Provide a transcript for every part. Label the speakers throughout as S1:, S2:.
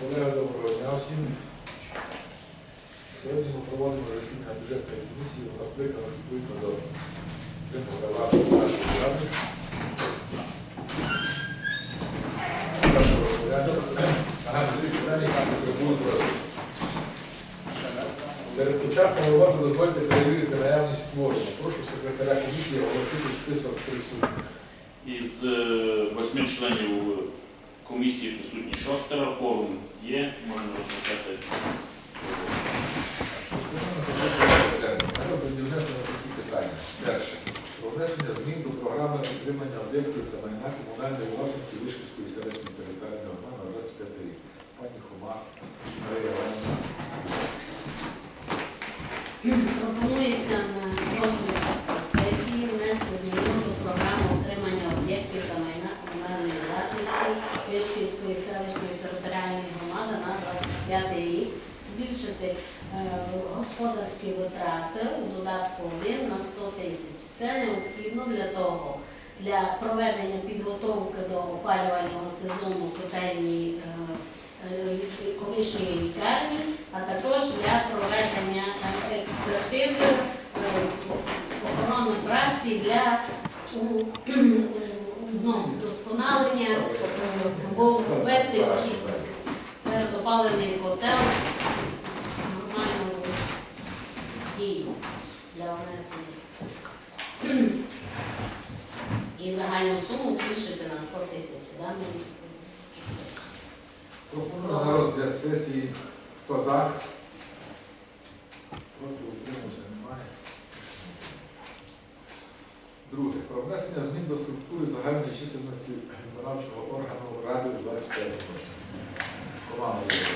S1: колеги, доброго дня всім. Сьогодні ми проводимо засідання бюджетної комісії. У нас виконано відповідно до вимог регламенту нашої ради. Перед початком роботи дозвольте перевірити наявність кворуму. Прошу секретаря комісії оголосити список присутніх.
S2: Із е, восьми членів комісії присутні шостеро, форум є, можна розпочати.
S1: Зараз внесено такі питання. Перше. Про внесення змін до програми підтримання об'єктів та майна комунальної власності Вишківської селищної територіальної громади на 25 рік. Пані Хома, Марія Іванівна.
S3: Пропонується на розгляд сесії внести зміну до програми утримання об'єктів та майна комунальної власності Вишківської селищної територіальної громади на 25 рік, збільшити е, господарські витрати у додатку 1 на 100 тисяч. Це необхідно для того, для проведення підготовки до опалювального сезону котельні е, е, колишньої лікарні, а також для проведення експертизи охорони праці для ну, вдосконалення е, або ввести твердопалений котел нормально в дію для внесення. І загальну суму збільшити на 100 тисяч. да,
S1: на розгляд сесії. Хто за? Немає. Друге. Про внесення змін до структури загальної чисельності виконавчого органу Ради у 25 році. Є.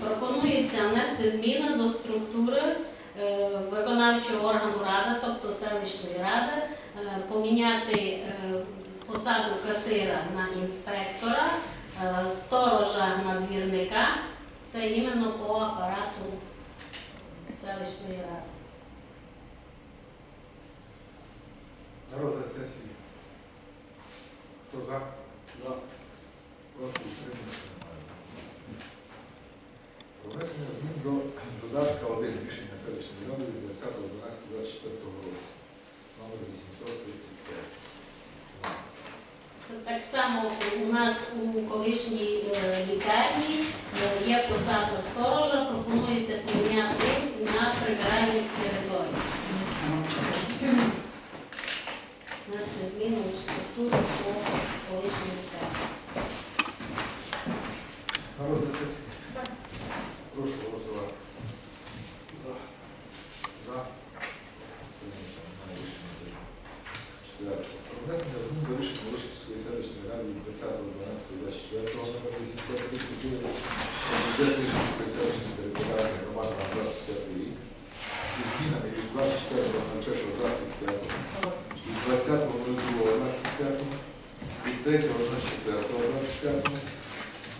S3: Пропонується внести зміни до структури е, виконавчого органу ради, тобто селищної ради, е, поміняти е, посаду касира на інспектора, сторожа на двірника. Це іменно по апарату селищної ради.
S1: Розгляд сесії. Хто за? Проти утримався. Про внесення змін до додатка 1 рішення селищної ради від 20.12.24 року. Номер 835.
S3: Це так само у нас у колишній е, лікарні е, є посада сторожа, пропонується поміняти на прибиральник території. Внести зміну у структуру по колишній лікарні.
S1: На розгляд сесії. Прошу голосувати. За. За. Утримався, немає рішення прийнято. Четверте. Про внесення змін до рішення Вишківської селищної ради від 20.12.24 номер 839 про бюджет Вишківської селищної територіальної громади на 25 рік зі змінами від 24.06.25 від 20.02.25 від 3.04.25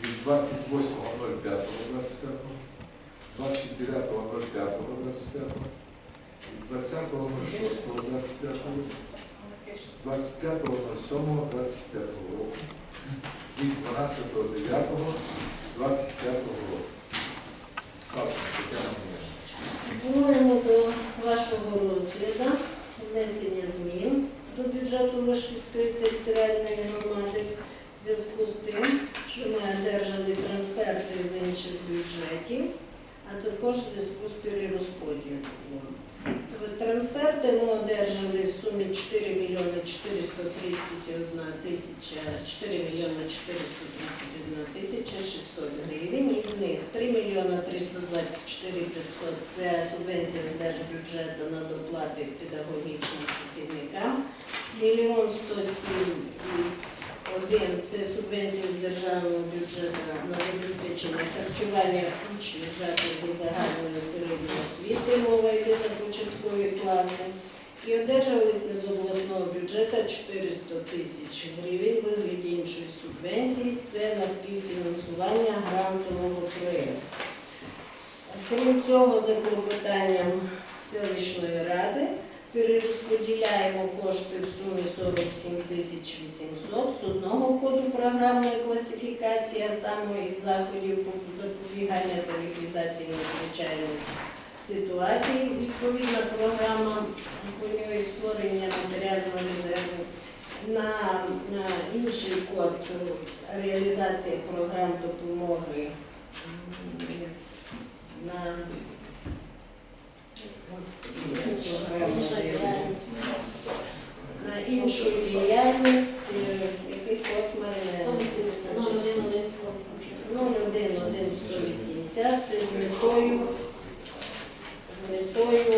S1: від 28.05.25, 29.05.25, від 20.06.25, 25.07.25 року, від 12.09.25 року. Савченко Тетяна.
S4: Пропонуємо до вашого розгляду внесення змін до бюджету Вишківської територіальної громади в зв'язку з тим, що ми одержали трансферти з інших бюджетів, а також в зв'язку з перерозподілом. Трансферти ми одержали в сумі 4 мільйони 431 тисяча 4 мільйони 431 тисяча 600 гривень. Із них 3 мільйона 324 500 – це субвенція з держбюджету на доплати педагогічним працівникам. Мільйон 107 один – це субвенція з державного бюджету на забезпечення харчування учнів закладів загальної середньої освіти, мова йде за початкові класи. І одержались ми з обласного бюджету 400 тисяч гривень вигляді іншої субвенції. Це на співфінансування грантового проєкту. Крім цього, за клопотанням селищної ради перерозподіляємо кошти в сумі 47 тисяч 800 з одного роботу програмної класифікації, а саме із заходів запобігання та ліквідації надзвичайних ситуацій. Відповідна програма по ній створення матеріального резерву. На, на інший код реалізація програм допомоги на Господи, програма
S3: Інша діяльність.
S4: На іншу діяльність, яких який код Марина?
S3: 180, 01, 180.
S4: 01180, це з метою, з метою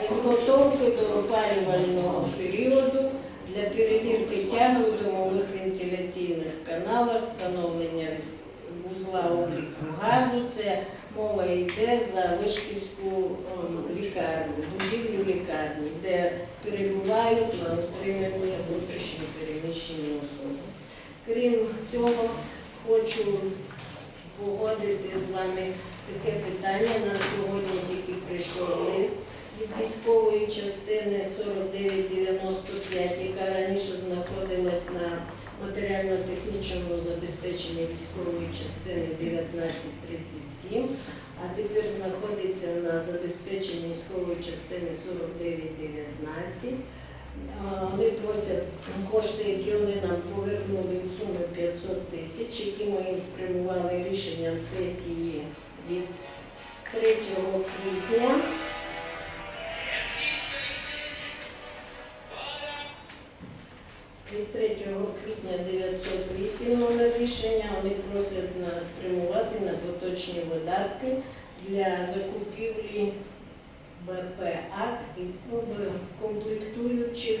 S4: підготовки до опалювального періоду для перевірки тяги у домових вентиляційних каналах, встановлення віз- вузла обліку газу. Це мова йде за Вишківську лікарню, будівлю лікарні, де перебувають на отриманні внутрішньо переміщені особи. Крім цього, хочу погодити з вами таке питання. Нам сьогодні тільки прийшов лист від військової частини 4995, яка раніше знаходилась на матеріально-технічному забезпеченні військової частини 1937, а тепер знаходиться на забезпеченні військової частини 4919. А, Вони просять кошти, які вони нам повернули в сумі 500 тисяч, які ми їм спрямували рішенням сесії від 3 квітня. Від 3 квітня 908 номер рішення вони просять нас спрямувати на поточні видатки для закупівлі БПАК і ну, комплектуючих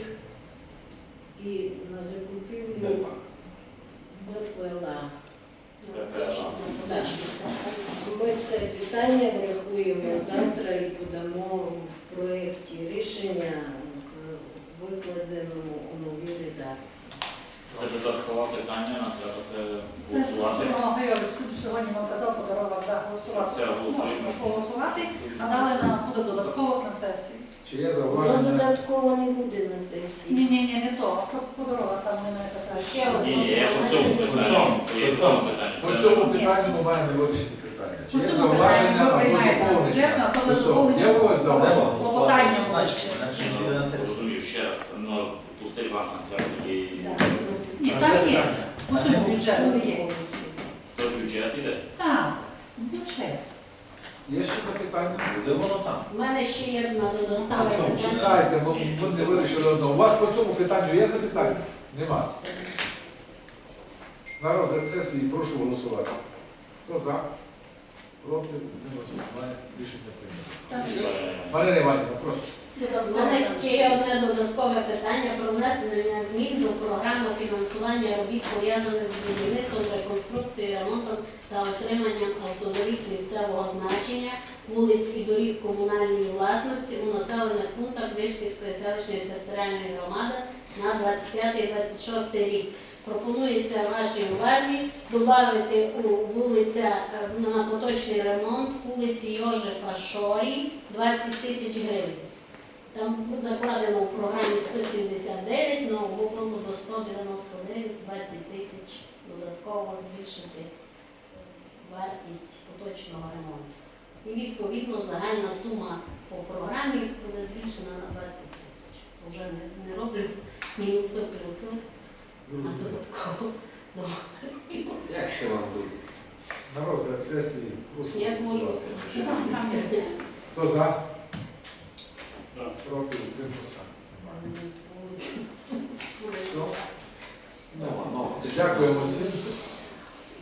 S4: і на закупівлю. БПЛА. Ми це питання врахуємо завтра і подамо в проєкті рішення з викладеному у новій редакції.
S2: Це додаткове питання, нам треба це
S5: Це
S2: голосувати.
S5: що сьогодні нам казав подарував за голосувати.
S2: Це голосуємо.
S5: Можемо проголосувати, а далі на буде додатково на сесії.
S1: Чи є
S4: Воно
S1: зауваження?
S4: додатково не буде на сесії.
S5: Ні, ні, ні, не то. Подарував там не мене питання.
S3: Ще одне.
S2: Ні, ні, я по цьому, цьому, я по цьому питанню.
S1: По цьому питанню ми маємо вирішити питання. Чи є зауваження
S5: ви
S1: або
S5: приймаєте
S1: доповнення?
S5: а.
S1: Є у вас зауваження?
S5: Клопотання
S6: Значить,
S5: буде.
S6: значить,
S2: Ні,
S6: на сесію.
S2: розумію, ще раз, ну, пустий вас на твердо і
S5: Ні, там є. По цьому бюджету є.
S2: це бюджет іде.
S5: Так, бюджет.
S1: Є ще запитання?
S6: Буде воно там.
S3: У мене ще є одна
S6: А
S3: додаткова
S6: в чому?
S3: питання.
S1: Чекайте, ми, ми не вирішили одного. У вас по цьому питанню є запитання? Нема. На розгляд сесії прошу голосувати. Хто за? Проти? Утримався? Немає. Рішення прийнято. Марина Іванівна, прошу.
S3: У мене ще є одне додаткове питання про внесення змін до програми фінансування робіт пов'язаних з будівництвом, реконструкцією, ремонтом та отриманням автодоріг місцевого значення, вулиць і доріг комунальної власності у населених пунктах Вишківської селищної територіальної громади на 25-26 рік. Пропонується вашій увазі додати у вулиця е, на поточний ремонт вулиці Йожефа Шорі 20 тисяч гривень. Там закладено в програмі 179, але виконано до 199, 20 тисяч додатково збільшити вартість поточного ремонту. І відповідно загальна сума по програмі буде збільшена на 20 тисяч. Вже не, не роблю мінуси, плюси, а додатково.
S6: Як це вам буде?
S1: На розгляд сесії прошу
S3: Як можу.
S1: Хто за? Проти?
S6: Ну, ну,
S1: Дякуємо всім.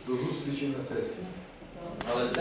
S1: До зустрічі на сесії.
S6: Але це